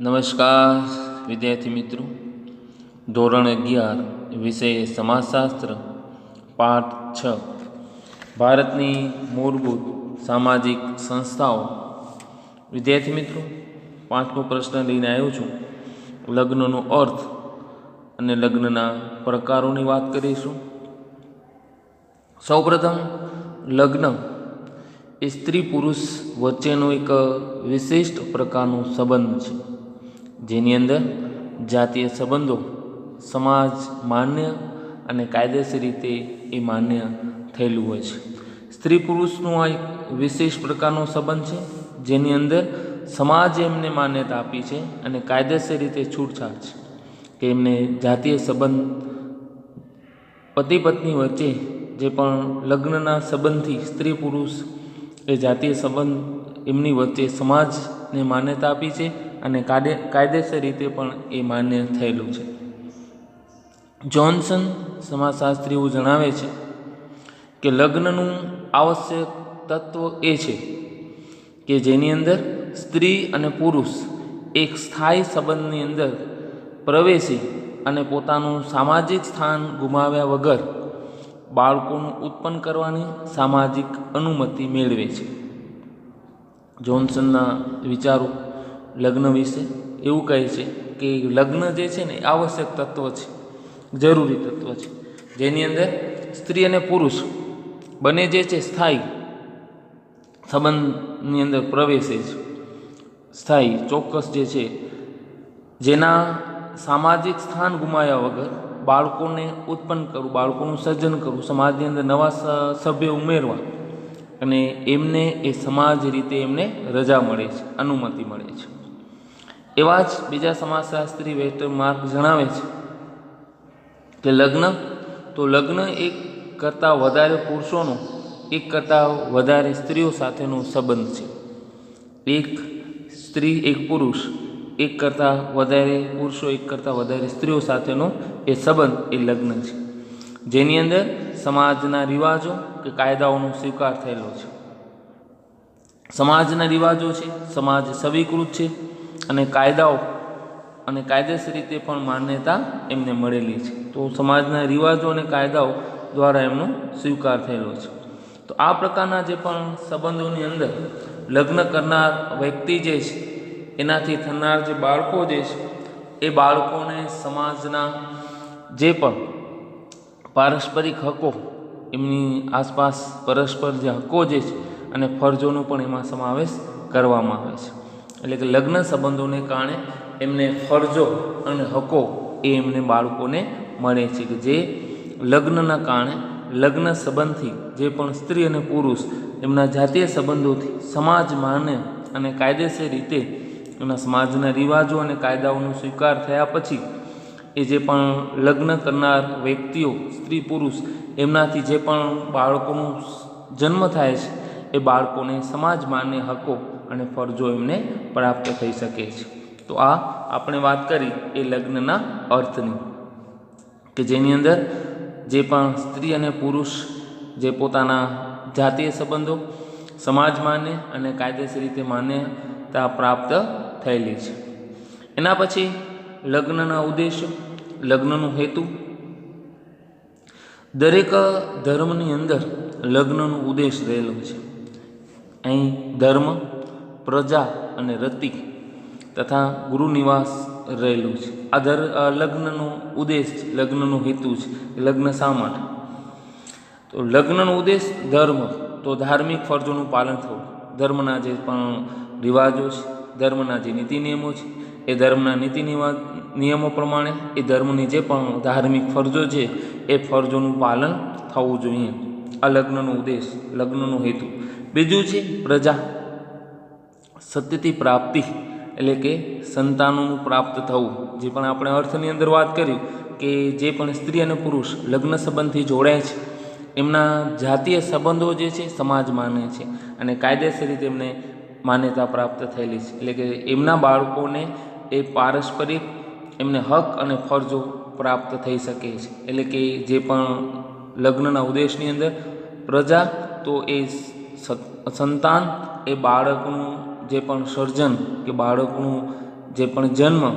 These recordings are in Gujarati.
નમસ્કાર, વિદ્યાર્થી મિત્રો. ધોરણ અગિયાર, વિષય સમાજશાસ્ત્ર, પાઠ છ. ભારતની મૂળભૂત સામાજિક સંસ્થાઓ. વિદ્યાર્થી મિત્રો, પાંચમો પ્રશ્ન લઈને આવ્યો છું. લગ્નનો અર્થ અને લગ્નના પ્રકારોની વાત કરીશું. સૌપ્રથમ, લગ્ન. સ્ત્રી પુરુષ વચ્ચેનો એક વિશિષ્ટ પ્રકારનો સંબંધ છે. જેની અંદર જાતીય સંબંધો, સમાજ માન્ય અને કાયદેસર રીતે એ માન્ય થયેલું હોય છે. સ્ત્રી પુરુષનો આ એક વિશેષ પ્રકારનો સંબંધ છે, જેની અંદર સમાજે એમને માન્યતા આપી છે અને કાયદેસર રીતે છૂટછાટ છે કે એમને જાતીય સંબંધ પતિ પત્ની વચ્ચે જે પણ લગ્નના સંબંધથી સ્ત્રી પુરુષ એ જાતીય સંબંધ એમની વચ્ચે સમાજને માન્યતા આપી છે અને કાયદે, કાયદેસર રીતે પણ એ માન્ય થયેલું છે. જોન્સન સમાજશાસ્ત્રીઓ જણાવે છે કે લગ્નનું આવશ્યક તત્વ એ છે કે જેની અંદર સ્ત્રી અને પુરુષ એક સ્થાયી સંબંધની અંદર પ્રવેશી અને પોતાનું સામાજિક સ્થાન ગુમાવ્યા વગર બાળકોનું ઉત્પન્ન કરવાની સામાજિક અનુમતિ મેળવે છે. જોન્સનના વિચારો લગ્ન વિશે એવું કહે છે કે લગ્ન જે છે ને આવશ્યક તત્વ છે, જરૂરી તત્વ છે. જેની અંદર સ્ત્રી અને પુરુષ બંને જે છે સ્થાયી સંબંધની અંદર પ્રવેશે છે. સ્થાયી, ચોક્કસ જે છે, જેના સામાજિક સ્થાન ગુમાવ્યા વગર બાળકોને ઉત્પન્ન કરવું બાળકોનું સર્જન કરવું સમાજની અંદર નવા સભ્ય ઉમેરવા અને એમને એ સમાજ રીતે એમને રજા મળે છે, અનુમતિ મળે છે. એવા જ બીજા સમાજશાસ્ત્રી વેસ્ટર માર્ક જણાવે છે કે લગ્ન, તો લગ્ન એક કરતાં વધારે પુરુષોનો, એક કરતાં વધારે સ્ત્રીઓ સાથેનો સંબંધ છે. એક સ્ત્રી એક પુરુષ, એક કરતાં વધારે પુરુષો, એક કરતાં વધારે સ્ત્રીઓ સાથેનો એ સંબંધ, એ લગ્ન છે. જેની અંદર સમાજના રિવાજો કે કાયદાઓનો સ્વીકાર થયેલો છે. સમાજના રિવાજો છે, સમાજ સ્વીકૃત છે અને કાયદાઓ અને કાયદેસર રીતે પણ માન્યતા એમને મળેલી છે. તો સમાજના રિવાજો અને કાયદાઓ દ્વારા એમનો સ્વીકાર થયેલો છે. તો આ પ્રકારના જે પણ સંબંધોની અંદર લગ્ન કરનાર વ્યક્તિ જે છે, એનાથી થનાર જે બાળકો જે છે, એ બાળકોને સમાજના જે પણ પારસ્પરિક હકો, એમની આસપાસ પરસ્પર જે હકો જે છે, અને ફરજોનો પણ એમાં સમાવેશ કરવામાં આવે છે. એટલે કે લગ્ન સંબંધોને કારણે એમને ફરજો અને હકો એ એમને બાળકોને મળે છે કે જે લગ્નના કારણે લગ્ન સંબંધથી જે પણ સ્ત્રી અને પુરુષ એમના જાતીય સંબંધોથી સમાજ માને અને કાયદેસર રીતે એમના સમાજના રિવાજો અને કાયદાઓનો સ્વીકાર થયા પછી એ જે પણ લગ્ન કરનાર વ્યક્તિઓ, સ્ત્રી, પુરુષ, એમનાથી જે પણ બાળકોનું જન્મ થાય છે, એ બાળકોને સમાજ માન્ય હકો અને ફરજો એમને પ્રાપ્ત થઈ શકે છે. તો આ આપણે વાત કરી એ લગ્નના અર્થની, કે જેની અંદર જે પણ સ્ત્રી અને પુરુષ જે પોતાના જાતીય સંબંધો સમાજ માન્ય અને કાયદેસર રીતે માન્યતા પ્રાપ્ત થયેલી છે. એના પછી લગ્નના ઉદ્દેશ્ય, લગ્નનો હેતુ. દરેક ધર્મની અંદર લગ્નનો ઉદ્દેશ રહેલો છે. અહીં ધર્મ પ્રજા અને રતિ તથા ગુરુનિવાસ નિવાસ રહેલું છે. આ ધર લગ્નનો ઉદ્દેશ લગ્નનો હેતુ છે, લગ્ન શા માટે? તો લગ્નનો ઉદ્દેશ ધર્મ, તો ધાર્મિક ફરજોનું પાલન થવું. ધર્મના જે પણ રિવાજો છે, ધર્મના જે નીતિ નિયમો છે, એ ધર્મના નીતિ નિયમો પ્રમાણે એ ધર્મની જે પણ ધાર્મિક ફરજો છે, એ ફરજોનું પાલન થવું જોઈએ. આ લગ્નનો ઉદ્દેશ, લગ્નનો હેતુ. બીજું છે પ્રજા. સત્યથી પ્રાપ્તિ, એટલે કે સંતાનોનું પ્રાપ્ત થવું. જે પણ આપણે અર્થની અંદર વાત કરી કે જે પણ સ્ત્રી અને પુરુષ લગ્ન સંબંધથી જોડાય છે, એમના જાતીય સંબંધો જે છે સમાજ માને છે અને કાયદેસર રીતે એમને માન્યતા પ્રાપ્ત થયેલી છે. એટલે કે એમના બાળકોને એ પારસ્પરિક એમને હક અને ફરજો પ્રાપ્ત થઈ શકે છે. એટલે કે જે પણ લગ્નના ઉદ્દેશની અંદર પ્રજા, તો એ સંતાન એ બાળકનું જે પણ સર્જન કે બાળકનું જે પણ જન્મ,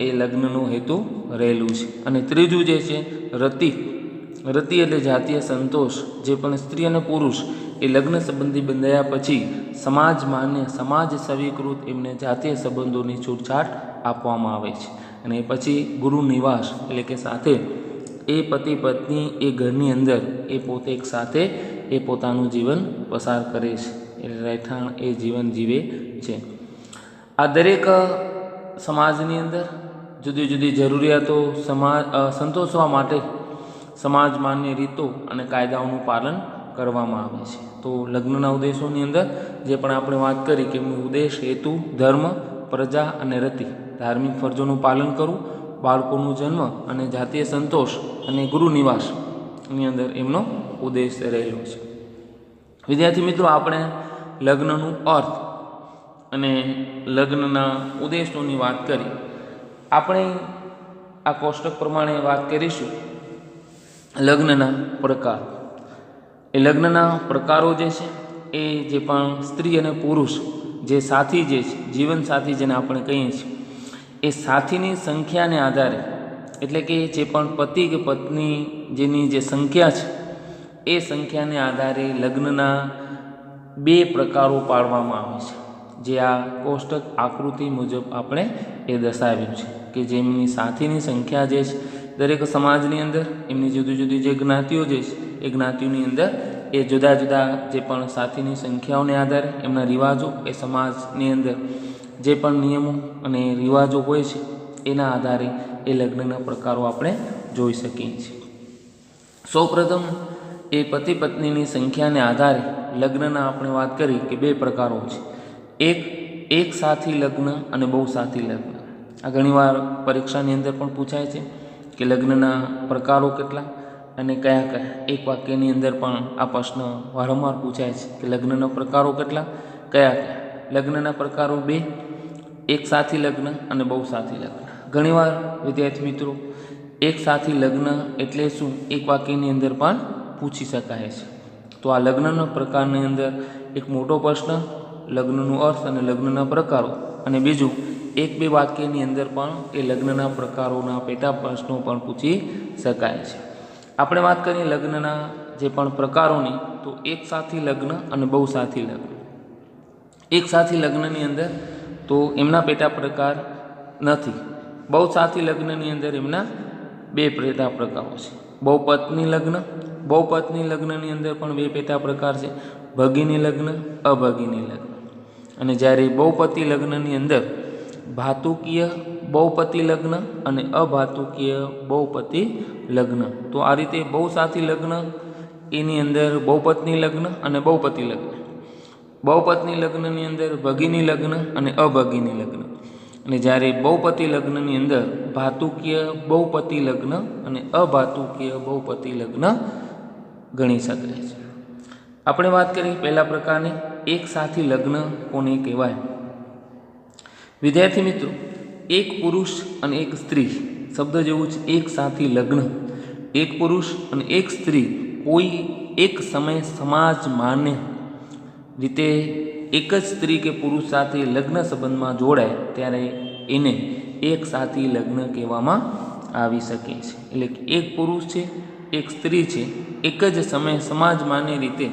એ લગ્નનો હેતુ રહેલું છે. અને ત્રીજું જે છે, રતિ. રતિ એટલે જાતીય સંતોષ. જે પણ સ્ત્રી અને પુરુષ, એ લગ્ન સંબંધી બંધાયા પછી સમાજ માન્ય, સમાજ સ્વીકૃત એમને જાતીય સંબંધોની છૂટછાટ આપવામાં આવે છે. અને પછી ગુરુ નિવાસ એટલે કે સાથે એ પતિ પત્ની એ ઘરની અંદર એ પોતે એક સાથે એ પોતાનું જીવન પસાર કરે છે. એટલે રહેઠાણ એ જીવન જીવે છે. આ દરેક સમાજની અંદર જુદી જુદી જરૂરિયાતો સમાજ સંતોષવા માટે સમાજ માન્ય રીતો અને કાયદાઓનું પાલન કરવામાં આવે છે. તો લગ્નના ઉદ્દેશોની અંદર જે પણ આપણે વાત કરી કે એમનો ઉદ્દેશ, હેતુ, ધર્મ, પ્રજા અને રતિ, ધાર્મિક ફરજોનું પાલન કરવું, બાળકોનું જન્મ અને જાતીય સંતોષ અને ગુરુ નિવાસની અંદર એમનો ઉદ્દેશ રહેલો છે. વિદ્યાર્થી મિત્રો, આપણે લગ્નનું અર્થ અને લગ્નના ઉદ્દેશોની વાત કરી. આપણે આ કોષ્ટક પ્રમાણે વાત કરીશું. લગ્નના પ્રકાર. એ લગ્નના પ્રકારો જે છે, એ જે પણ સ્ત્રી અને પુરુષ, જે સાથી જે છે, જીવન સાથી જેને આપણે કહીએ છીએ, એ સાથીની સંખ્યાને આધારે, એટલે કે જે પણ પતિ કે પત્ની જેની જે સંખ્યા છે, એ સંખ્યાને આધારે લગ્નના બે પ્રકારો પાડવામાં આવે છે. જે આ કોષ્ટક આકૃતિ મુજબ આપણે એ દર્શાવ્યું છે કે જેમની સાથીની સંખ્યા જે છે, દરેક સમાજની અંદર, એમની જુદી જુદી જે જ્ઞાતિઓ જે છે, એ જ્ઞાતિઓની અંદર એ જુદા જુદા જે પણ સાથીની સંખ્યાઓને આધારે એમના રિવાજો એ સમાજની અંદર જે પણ નિયમો અને રિવાજો હોય છે, એના આધારે એ લગ્નના પ્રકારો આપણે જોઈ શકીએ છીએ. સૌપ્રથમ એ પતિ પત્નીની સંખ્યાને આધારે લગ્નના આપણે વાત કરી કે બે પ્રકારો છે. એક એક સાથી લગ્ન અને બહુ સાથી લગ્ન. આ ઘણીવાર પરીક્ષાની અંદર પણ પૂછાય છે કે લગ્નના પ્રકારો કેટલા અને કયા કયા. એક વાક્યની અંદર પણ આ પ્રશ્ન વારંવાર પૂછાય છે કે લગ્નના પ્રકારો કેટલા, કયા કયા. લગ્નના પ્રકારો બે, એક સાથી લગ્ન અને બહુ સાથી લગ્ન. ઘણીવાર વિદ્યાર્થી મિત્રો, એક સાથી લગ્ન એટલે શું? એક વાક્યની અંદર પણ પૂછી શકાય છે. તો આ લગ્નના પ્રકારની અંદર એક મોટો પ્રશ્ન, લગ્નનો અર્થ અને લગ્નના પ્રકારો. અને બીજું, એક બે વાક્યની અંદર પણ એ લગ્નના પ્રકારોના પેટા પ્રશ્નો પણ પૂછી શકાય છે. આપણે વાત કરીએ લગ્નના જે પણ પ્રકારોની, તો એક સાથી લગ્ન અને બહુ સાથી લગ્ન. એક સાથી લગ્નની અંદર તો એમના પેટા પ્રકાર નથી. બહુ સાથી લગ્નની અંદર એમના બે પેટા પ્રકારો છે. બહુ પત્ની લગ્ન બહુપત્ની લગ્નની અંદર પણ બે પેટા પ્રકાર છે. ભગીની લગ્ન, અભગીની લગ્ન. અને જ્યારે બહુપતિ લગ્નની અંદર ભાતુકીય બહુપતિ લગ્ન અને અભાતુકીય બહુપતિ લગ્ન. તો આ રીતે બહુ સાથી લગ્ન, એની અંદર બહુપત્ની લગ્ન અને બહુપતિ લગ્ન. બહુપત્ની લગ્નની અંદર ભગીની લગ્ન અને અભગીની લગ્ન. અને જ્યારે બહુપતિ લગ્નની અંદર ભાતુકીય બહુપતિ લગ્ન અને અભાતુકીય બહુપતિ લગ્ન ગણી શકાય છે. આપણે વાત કરીએ પહેલા પ્રકારની એક સાથી લગ્ન કોને કહેવાય? વિદ્યાર્થી મિત્રો, એક પુરુષ અને એક સ્ત્રી, શબ્દ જેવું છે એક સાથી લગ્ન. એક પુરુષ અને એક સ્ત્રી કોઈ એક સમય સમાજ માન્ય રીતે એક જ સ્ત્રી કે પુરુષ સાથે લગ્ન સંબંધમાં જોડાય ત્યારે એને એક સાથી લગ્ન કહેવામાં આવી શકે છે. એટલે એક પુરુષ છે એક સ્ત્રી છે, એક જ સમયે સમાજ રીતે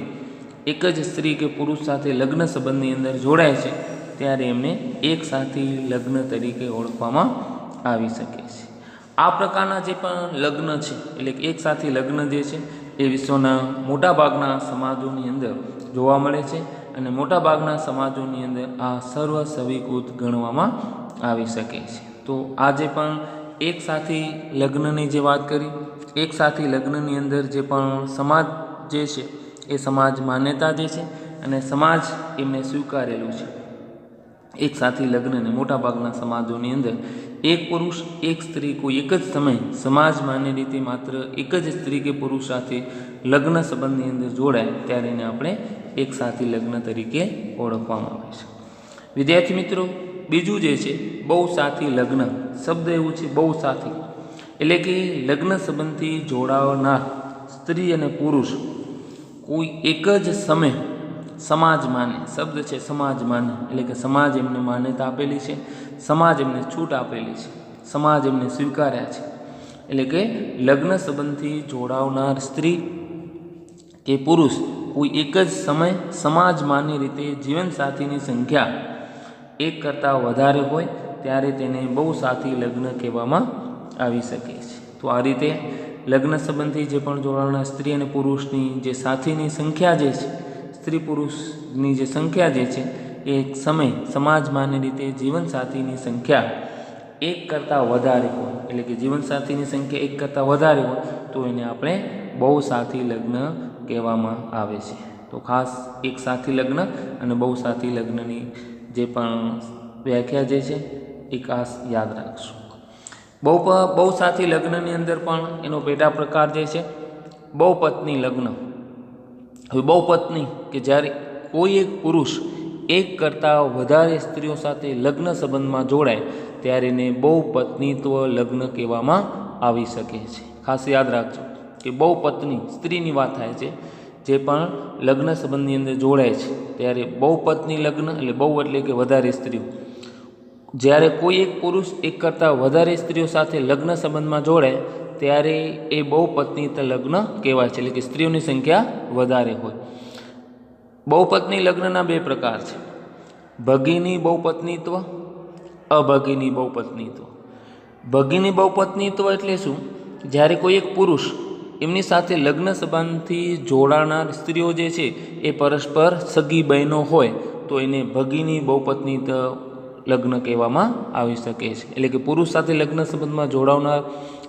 એક જ સ્ત્રી કે પુરુષ સાથે લગ્ન સંબંધની અંદર જોડાય છે, ત્યારે એમને એક સાથી લગ્ન તરીકે ઓળખવામાં આવી શકે છે. આ પ્રકારના જે પણ લગ્ન છે, એટલે એક સાથી લગ્ન જે છે, એ વિશ્વના મોટાભાગના સમાજોની અંદર જોવા મળે છે અને મોટાભાગના સમાજોની અંદર આ સર્વ સવિકૃત ગણવામાં આવી શકે છે. તો આજે પણ એક સાથી લગ્નની જે વાત કરી, એક સાથી લગ્નની અંદર જે પણ સમાજ જે છે, એ સમાજ માન્યતા જે છે અને સમાજ એમને સ્વીકારેલું છે. એક સાથી લગ્નને મોટાભાગના સમાજોની અંદર એક પુરુષ, એક સ્ત્રી કોઈ એક જ સમય સમાજ માન્ય રીતે માત્ર એક જ સ્ત્રી કે પુરુષ સાથે લગ્ન સંબંધની અંદર જોડાય ત્યારે એને આપણે એક સાથી લગ્ન તરીકે ઓળખવામાં આવે છે. વિદ્યાર્થી મિત્રો બીજું જે છે, બહુ સાથી લગ્ન. શબ્દ એવું છે, બહુ સાથી. એટલે કે લગ્ન સંબંધથી જોડાવનાર સ્ત્રી અને પુરુષ કોઈ એક જ સમય સમાજ માને. શબ્દ છે, સમાજ માને. એટલે કે સમાજ એમને માન્યતા આપેલી છે, સમાજ એમને છૂટ આપેલી છે, સમાજ એમને સ્વીકાર્યા છે. એટલે કે લગ્ન સંબંધથી જોડાવનાર સ્ત્રી કે પુરુષ કોઈ એક જ સમય માન્ય રીતે જીવનસાથીની સંખ્યા એક કરતાં વધારે હોય, ત્યારે તેને બહુ સાથી લગ્ન કહેવામાં આવી શકે છે. તો આ રીતે લગ્ન સંબંધી જે પણ જોડાણના સ્ત્રી અને પુરુષની જે સાથીની સંખ્યા જે છે, સ્ત્રી પુરુષની જે સંખ્યા જે છે, એ સમય સમાજમાંને રીતે જીવનસાથીની સંખ્યા એક કરતાં વધારે હોય. એટલે કે જીવનસાથીની સંખ્યા એક કરતાં વધારે હોય, તો એને આપણે બહુ સાથી લગ્ન કહેવામાં આવે છે. તો ખાસ એક સાથી લગ્ન અને બહુ સાથી લગ્નની જે પણ વ્યાખ્યા જે છે, એ ખાસ યાદ રાખશું. બહુ બહુ સાથી લગ્નની અંદર પણ એનો પેટા પ્રકાર જે છે, બહુપત્ની લગ્ન. હવે બહુપત્ની કે જ્યારે કોઈ એક પુરુષ એક કરતાં વધારે સ્ત્રીઓ સાથે લગ્ન સંબંધમાં જોડાય, ત્યારે એને બહુપત્નીત્વ લગ્ન કહેવામાં આવી શકે છે. ખાસ યાદ રાખજો કે બહુપત્ની સ્ત્રીની વાત થાય છે જે પણ લગ્ન સંબંધની અંદર જોડાય છે. ત્યારે બહુ પત્ની લગ્ન એટલે બહુ એટલે કે વધારે સ્ત્રીઓ. જ્યારે કોઈ એક પુરુષ એક કરતાં વધારે સ્ત્રીઓ સાથે લગ્ન સંબંધમાં જોડાય, ત્યારે એ બહુ પત્ની લગ્ન કહેવાય છે. એટલે કે સ્ત્રીઓની સંખ્યા વધારે હોય. બહુપત્ની લગ્નના બે પ્રકાર છે. ભગીની બહુપત્નીત્વ, અભગીની બહુપત્નીત્વ. ભગીની બહુપત્નીત્વ એટલે શું? જ્યારે કોઈ એક પુરુષ એમની સાથે લગ્ન સંબંધથી જોડાનાર સ્ત્રીઓ જે છે, એ પરસ્પર સગી બહેનો હોય, તો એને ભગીની બહુપત્ની લગ્ન કહેવામાં આવી શકે છે. એટલે કે પુરુષ સાથે લગ્ન સંબંધમાં જોડાવનાર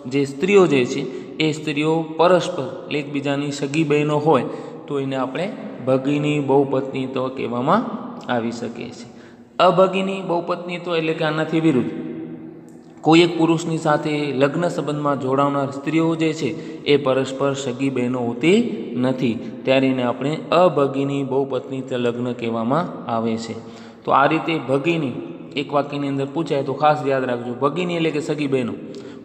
જે સ્ત્રીઓ જે છે, એ સ્ત્રીઓ પરસ્પર એકબીજાની સગી બહેનો હોય, તો એને આપણે ભગીની બહુપત્નીત્વ કહેવામાં આવી શકે છે. અભગીની બહુપત્નીત્વ એટલે કે આનાથી વિરુદ્ધ. કોઈ એક પુરુષની સાથે લગ્ન સંબંધમાં જોડાવનાર સ્ત્રીઓ જે છે, એ પરસ્પર સગી બહેનો હોતી નથી. ત્યારે એને આપણે અભગીની બહુપત્ની લગ્ન કહેવામાં આવે છે. તો આ રીતે ભગીની, એક વાક્યની અંદર પૂછાય તો ખાસ યાદ રાખજો. ભગીની એટલે કે સગી બહેનો.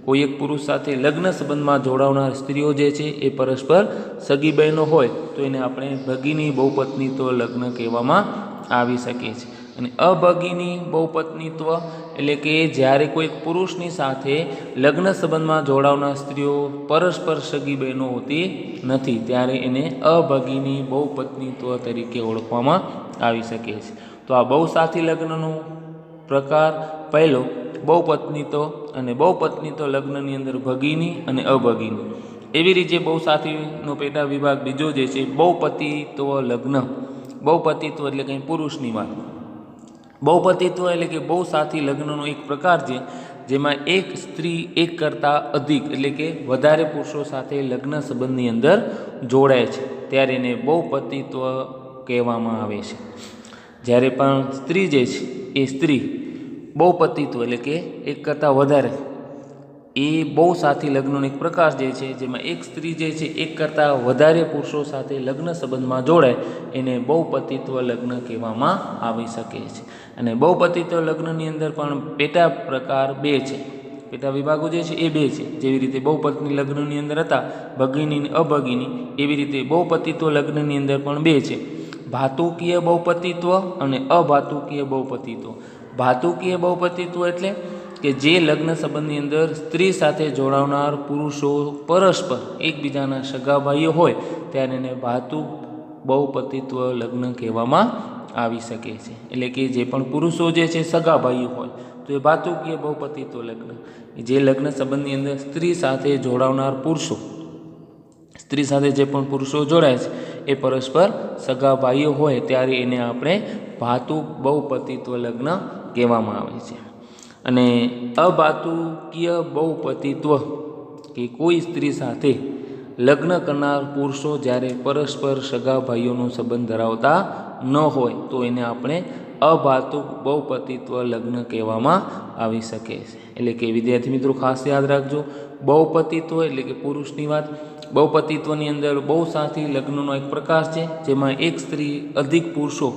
કોઈ એક પુરુષ સાથે લગ્ન સંબંધમાં જોડાવનાર સ્ત્રીઓ જે છે, એ પરસ્પર સગી બહેનો હોય, તો એને આપણે ભગીની બહુપત્નીત્વ લગ્ન કહેવામાં આવી શકે છે. અને અભગીની બહુપત્નીત્વ એટલે કે જ્યારે કોઈક પુરુષની સાથે લગ્ન સંબંધમાં જોડાવનાર સ્ત્રીઓ પરસ્પર સગી બહેનો હોતી નથી, ત્યારે એને અભગીની બહુપત્નીત્વ તરીકે ઓળખવામાં આવી શકે છે. તો આ બહુ સાથી લગ્નનો પ્રકાર પહેલો બહુપત્નીત્વ અને બહુપત્નીત્વ લગ્નની અંદર ભગીની અને અભગીની. એવી રીતે બહુ સાથીનો પેટા વિભાગ બીજો જે છે બહુપતિત્વ લગ્ન. બહુપતિત્વ એટલે કંઈ પુરુષની વાત. બહુપતિત્વ એટલે કે બહુ સાથી લગ્નનો એક પ્રકાર છે, જેમાં એક સ્ત્રી એક કરતાં અધિક એટલે કે વધારે પુરુષો સાથે લગ્ન સંબંધની અંદર જોડાય છે. ત્યારે એને બહુપતિત્વ કહેવામાં આવે છે. જ્યારે પણ સ્ત્રી જે છે, એ સ્ત્રી બહુપતિત્વ એટલે કે એક કરતાં વધારે એ બહુ સાથી લગ્નનો એક પ્રકાર જે છે, જેમાં એક સ્ત્રી જે છે, એક કરતાં વધારે પુરુષો સાથે લગ્ન સંબંધમાં જોડાય, એને બહુપતિત્વ લગ્ન કહેવામાં આવી શકે છે. અને બહુપતિત્વ લગ્નની અંદર પણ પેટા પ્રકાર બે છે. પેટા વિભાગો જે છે, એ બે છે. જેવી રીતે બહુપત્ની લગ્નની અંદર હતા, ભગીની અભગિની, એવી રીતે બહુપતિત્વ લગ્નની અંદર પણ બે છે. ભાતુકીય બહુપતિત્વ અને અભાતુકીય બહુપતિત્વ. ભાતુકીય બહુપતિત્વ એટલે કે જે લગ્ન સંબંધની અંદર સ્ત્રી સાથે જોડાવનાર પુરુષો પરસ્પર એકબીજાના સગા ભાઈઓ હોય, ત્યારે એને ભાતુ બહુપતિત્વ લગ્ન કહેવામાં આવી શકે છે. એટલે કે જે પણ પુરુષો જે છે સગા ભાઈઓ હોય, તો એ ભાતુકીય બહુપતિત્વ લગ્ન. જે લગ્ન સંબંધની અંદર સ્ત્રી સાથે જોડાવનાર પુરુષો, સ્ત્રી સાથે જે પણ પુરુષો જોડાય છે, એ પરસ્પર સગા ભાઈઓ હોય, ત્યારે એને આપણે ભાતુક બહુપતિત્વ લગ્ન કહેવામાં આવે છે. અને અભાતુકીય બહુપતિત્વ કે કોઈ સ્ત્રી સાથે લગ્ન કરનાર પુરુષો જ્યારે પરસ્પર સગા ભાઈઓનો સંબંધ ધરાવતા ન હોય, તો એને આપણે અભાતુક બહુપતિત્વ લગ્ન કહેવામાં આવી શકે છે. એટલે કે વિદ્યાર્થી મિત્રો, ખાસ યાદ રાખજો, બહુપતિત્વ એટલે કે પુરુષની વાત. બહુપતિત્વની અંદર બહુ સાથી લગ્નનો એક પ્રકાર છે, જેમાં એક સ્ત્રી અધિક પુરુષો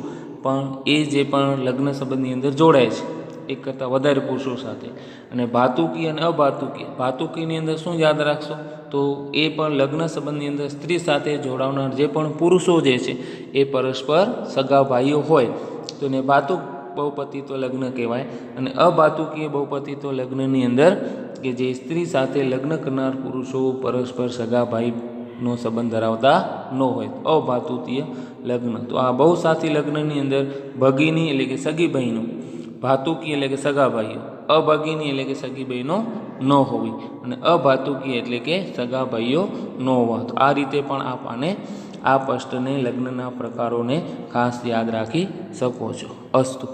પણ એ જે પણ લગ્ન સંબંધની અંદર જોડાય છે. એક કરતાં વધારે પુરુષો સાથે. અને ભાતુકી અને અભાતુકી, ભાતુકીની અંદર શું યાદ રાખશો? તો એ પણ લગ્ન સંબંધની અંદર સ્ત્રી સાથે જોડાવનાર જે પણ પુરુષો જે છે, એ પરસ્પર સગા ભાઈઓ હોય. તો એને ભાતુક બહુપતિત્વ લગ્ન કહેવાય. અને અભાતુકીય બહુપતિત્વ લગ્નની અંદર કે જે સ્ત્રી સાથે લગ્ન કરનાર પુરુષો પરસ્પર સગા ભાઈનો સંબંધ ધરાવતા ન હોય. અભાતુકીય લગ્ન. તો આ બહુ સાથી લગ્નની અંદર ભગીની એટલે કે સગી બહેનો ભાતુકી એટલે કે સગા ભાઈઓ, અભગીની એટલે કે સગી બહેનો ન હોવી અને અભાતુકી એટલે કે સગા ભાઈઓ ન હોવા. તો આ રીતે પણ આપ આને આ પષ્ટને લગ્નના પ્રકારોને ખાસ યાદ રાખી શકો છો. અસ્તુ.